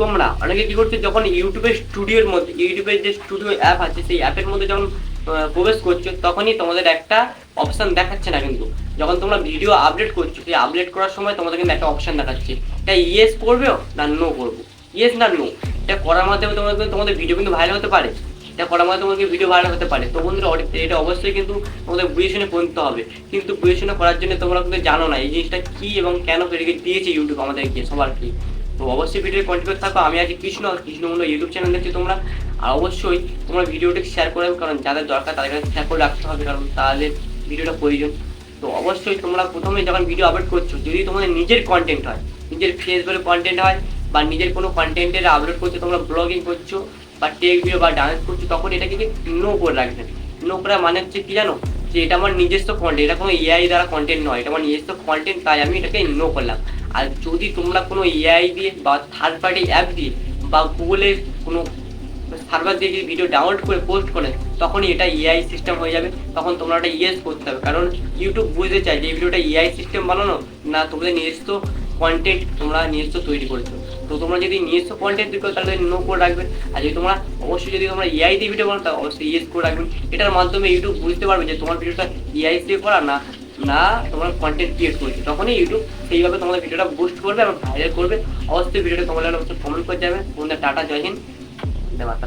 তোমরা, অনেকে কি করছ, যখন ইউটিউবের স্টুডিওর মধ্যে ইউটিউবের যে স্টুডিও অ্যাপ আছে, সেই অ্যাপের মধ্যে যখন প্রবেশ করছ, তখনই তোমাদের একটা অপশন দেখাচ্ছে না কিন্তু। যখন তোমরা ভিডিও আপডেট করছ, সেই আপলোড করার সময় তোমাদের কিন্তু একটা অপশন দেখাচ্ছে। এটা ইয়েস করবে না নো করব? ইয়েস না নো এটা করার মাধ্যমে তোমাদের তোমাদের ভিডিও কিন্তু ভাইরাল হতে পারে। এটা করার মাধ্যমে তোমাদের ভিডিও ভাইরাল হতে পারে। তো বন্ধুরা এটা অবশ্যই কিন্তু তোমাদের বুঝে শুনে হবে। কিন্তু বুঝে শুনে করার জন্য তোমরা কিন্তু জানো না এই জিনিসটা কী এবং কেন এটাকে দিয়েছে ইউটিউব আমাদেরকে, সবার কি? তো অবশ্যই ভিডিও কন্টিনিউ থাকো। আমি আছি কৃষ্ণ, কৃষ্ণমূল্য ইউটিউব চ্যানেল দেখছি তোমরা। আর অবশ্যই তোমরা ভিডিওটি শেয়ার করে কারণ যাদের দরকার তাদের কাছে শেয়ার করে রাখতে হবে, কারণ তাদের ভিডিওটা প্রয়োজন। তো অবশ্যই তোমরা প্রথমে যখন ভিডিও আপলোড করছ, যদি তোমাদের নিজের কন্টেন্ট হয়, নিজের ফেসবুকে কন্টেন্ট হয়, বা নিজের কোনো কন্টেন্টের আপলোড করছ, তোমরা ব্লগিং করছ, বা টেক ভিডিও বা ডান্স করছ, তখন এটাকে নো করে রাখবেন নো করা মানে হচ্ছে কি জানো? যে এটা আমার নিজস্ব কন্টেন্ট এটা কোনো এআই দ্বারা কন্টেন্ট নয়, এটা আমার নিজস্ব কন্টেন্ট তাই আমি এটাকে নো করলাম। আর যদি তোমরা কোনো এআই দিয়ে বা থার্ড পার্টি অ্যাপ দিয়ে বা গুগলের কোনো সার্ভার দিয়ে যদি ভিডিও ডাউনলোড করে পোস্ট করে, তখনই এটা এআই সিস্টেম হয়ে যাবে। তখন তোমরা এটা ইয়েস করতে হবে কারণ ইউটিউব বুঝতে চাই যে ভিডিওটা এআই সিস্টেম বানানো, না তোমাদের নিজস্ব কন্টেন্ট তোমরা নিজস্ব তৈরি করেছ। তো তোমরা যদি নিজস্ব কন্টেন্ট তৈরি করো, তাহলে নো করে রাখবে। আর যদি তোমরা, অবশ্যই যদি তোমরা এআই দিয়ে ভিডিও বানাও, তাহলে অবশ্যই ইয়েস করে রাখবেন এটার মাধ্যমে ইউটিউব বুঝতে পারবে যে তোমার ভিডিওটা এআই দিয়ে করা না না তোমার কন্টেন্ট ক্রিয়েট করছে। তখনই ইউটিউব সেইভাবে তোমাদের ভিডিওটা বুস্ট করবে এবং ভাইরাল করবে। অবশ্যই ভিডিওটা অবশ্যই কমেন্ট করে যাবে। তোমাদের টাটা, জয় হিন্দ। ধন্যবাদ